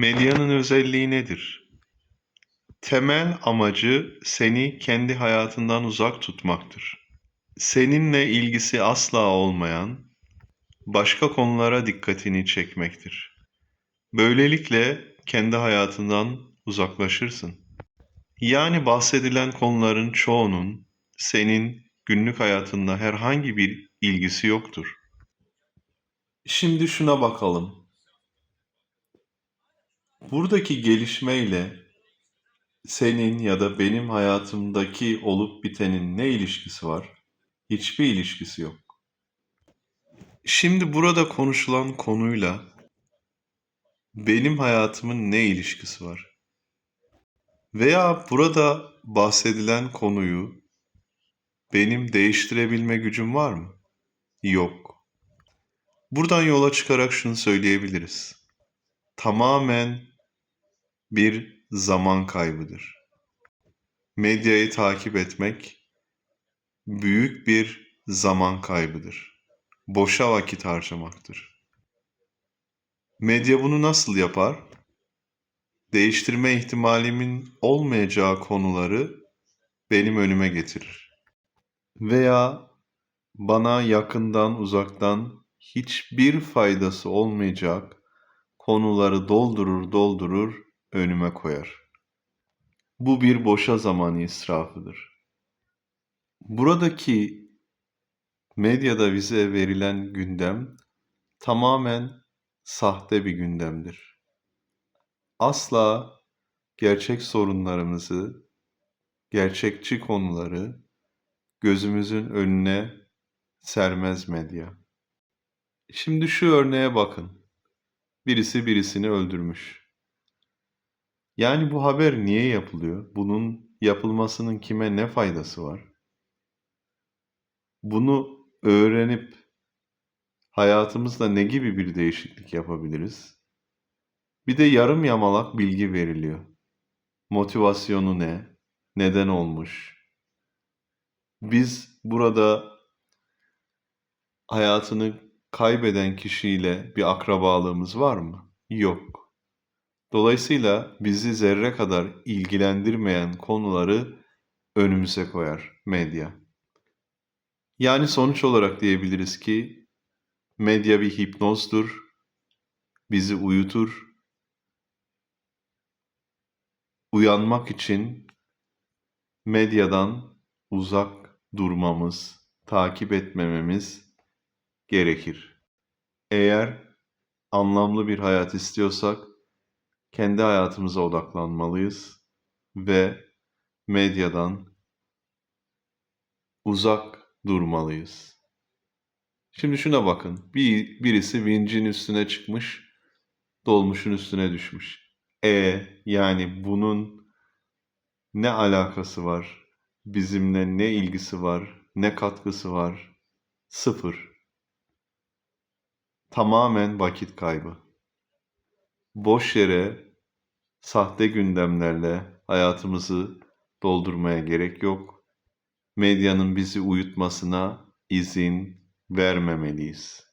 Medyanın özelliği nedir? Temel amacı seni kendi hayatından uzak tutmaktır. Seninle ilgisi asla olmayan başka konulara dikkatini çekmektir. Böylelikle kendi hayatından uzaklaşırsın. Yani bahsedilen konuların çoğunun senin günlük hayatında herhangi bir ilgisi yoktur. Şimdi şuna bakalım. Buradaki gelişmeyle senin ya da benim hayatımdaki olup bitenin ne ilişkisi var? Hiçbir ilişkisi yok. Şimdi burada konuşulan konuyla benim hayatımın ne ilişkisi var? Veya burada bahsedilen konuyu benim değiştirebilme gücüm var mı? Yok. Buradan yola çıkarak şunu söyleyebiliriz. Tamamen bir zaman kaybıdır. Medyayı takip etmek büyük bir zaman kaybıdır. Boşa vakit harcamaktır. Medya bunu nasıl yapar? Değiştirme ihtimalimin olmayacağı konuları benim önüme getirir. Veya bana yakından uzaktan hiçbir faydası olmayacak konuları doldurur doldurur önüme koyar. Bu bir boşa zaman israfıdır. Buradaki medyada bize verilen gündem tamamen sahte bir gündemdir. Asla gerçek sorunlarımızı, gerçekçi konuları gözümüzün önüne sermez medya. Şimdi şu örneğe bakın. Birisi birisini öldürmüş. Yani bu haber niye yapılıyor? Bunun yapılmasının kime ne faydası var? Bunu öğrenip hayatımızda ne gibi bir değişiklik yapabiliriz? Bir de yarım yamalak bilgi veriliyor. Motivasyonu ne? Neden olmuş? Biz burada hayatını kaybeden kişiyle bir akrabalığımız var mı? Yok. Dolayısıyla bizi zerre kadar ilgilendirmeyen konuları önümüze koyar medya. Yani sonuç olarak diyebiliriz ki medya bir hipnozdur, bizi uyutur. Uyanmak için medyadan uzak durmamız, takip etmememiz gerekir. Eğer anlamlı bir hayat istiyorsak kendi hayatımıza odaklanmalıyız ve medyadan uzak durmalıyız. Şimdi şuna bakın. Bir, birisi vincin üstüne çıkmış, dolmuşun üstüne düşmüş. E yani bunun ne alakası var? Bizimle ne ilgisi var? Ne katkısı var? Sıfır. Tamamen vakit kaybı. Boş yere sahte gündemlerle hayatımızı doldurmaya gerek yok. Medyanın bizi uyutmasına izin vermemeliyiz.